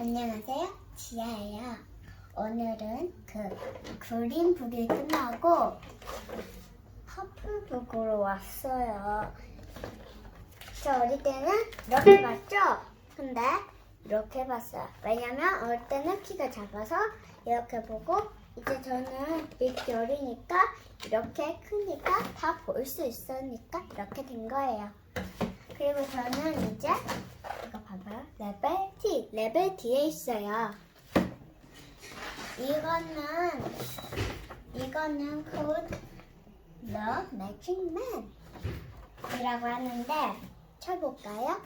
안녕하세요. 지아예요. 오늘은 그 그린북이 끝나고 퍼플북으로 왔어요. 저 어릴 때는 이렇게 봤죠? 근데 이렇게 봤어요. 왜냐면 어릴 때는 키가 작아서 이렇게 보고 이제 저는 어리니까 이렇게 크니까 다 볼 수 있으니까 이렇게 된 거예요. 그리고 저는 이제. 레벨 T, 레벨 D에 있어요. 이거는 이거는 코드 The Magic Man 이라고 하는데 쳐볼까요?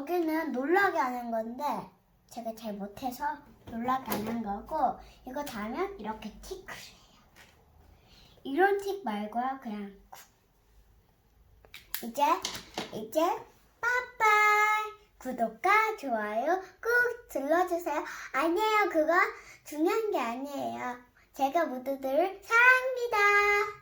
여기는 놀라게 하는 건데 제가 잘 못해서 놀라게 하는 거고 이거 다면 이렇게 티크를 해요. 이런 틱 말고요 그냥 쿡. 이제 이제 빠빠이 구독과 좋아요 꾹 눌러주세요. 아니에요 그거 중요한 게 아니에요. 제가 모두들을 사랑해요.